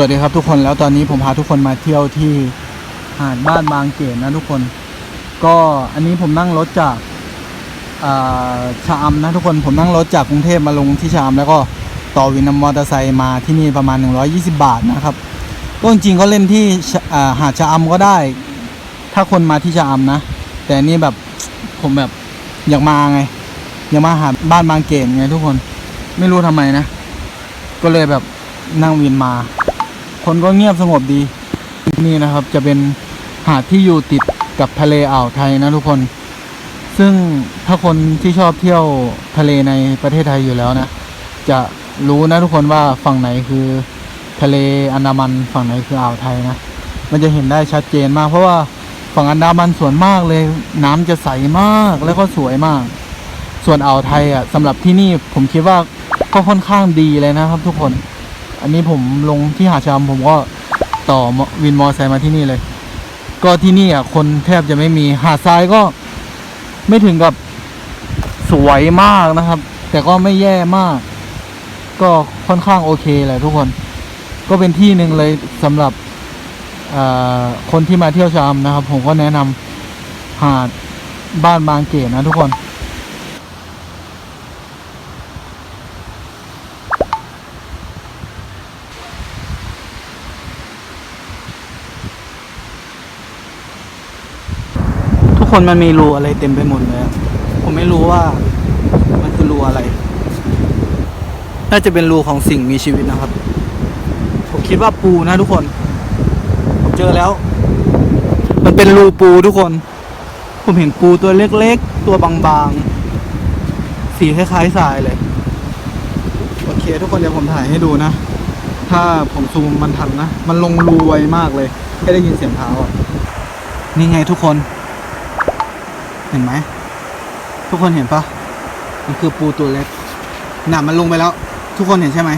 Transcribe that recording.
วัสดีครับทุกคนแล้วตอนนี้ผมพาทุกคนมาเที่ยวที่หาดบ้านบางเกตนะทุกคน ก็อันนี้ผมนั่งรถจากอ่าชะอำนะทุกคนผมนั่งรถจากกรุงเทพมาลงที่ชะอำแล้วก็ต่อวินมอเตอร์ไซค์มาที่นี่ประมาณ 120 บาทนะครับก็จริงก็เล่นที่หาดชะอำก็ได้ ถ้าคนมาที่ชะอำนะ แต่นี่แบบผมแบบอยากมาไงอยากมาหาบ้านบางเกตไงทุกคนไม่รู้ทำไมนะ ก็เลยแบบนั่งวินมา คนก็เงียบสงบดีนี่นะครับ จะเป็นหาดที่อยู่ติดกับทะเลอ่าวไทยนะทุกคน ซึ่งถ้าคนที่ชอบเที่ยวทะเลในประเทศไทยอยู่แล้วนะ จะรู้นะทุกคนว่าฝั่งไหนคือทะเลอันดามันฝั่งไหนคืออ่าวไทยนะ มันจะเห็นได้ชัดเจนมาก เพราะว่าฝั่งอันดามันส่วนมากเลย น้ำจะใสมากแล้วก็สวยมาก ส่วนอ่าวไทยอะสำหรับที่นี่ผมคิดว่าก็ค่อนข้างดีเลยนะครับทุกคน อันนี้ผมลงที่หาชะอำผมก็ต่อวินมอไซค์มาที่นี่เลย ก็ที่นี่อะคนแทบจะไม่มีหาดทรายก็ไม่ถึงกับสวยมากนะครับ แต่ก็ไม่แย่มาก ก็ค่อนข้างโอเคแหละทุกคน ก็เป็นที่หนึ่งเลยสำหรับคนที่มาเที่ยวชะอำนะครับ ผมก็แนะนำหาดบ้านบางเกตนะทุกคน คนมันมีรูอะไรเต็มไปหมดเลยผมไม่รู้ว่ามันคือรูอะไร น่าจะเป็นรูของสิ่งมีชีวิตนะครับ ผมคิดว่าปูนะทุกคน ผมเจอแล้ว มันเป็นรูปูทุกคน ผมเห็นปูตัวเล็กๆ ตัวบางๆ สีคล้ายๆทรายเลย โอเค ทุกคนเดี๋ยวผมถ่ายให้ดูนะ ถ้าผมซูมมันทันนะ มันลงรูไวมากเลยแค่ได้ยินเสียงเท้าอะนี่ไงทุกคน เห็นไหม ทุกคนเห็นปะมันคือปูตัวเล็กหนามันลงไปแล้ว ทุกคนเห็นใช่ไหม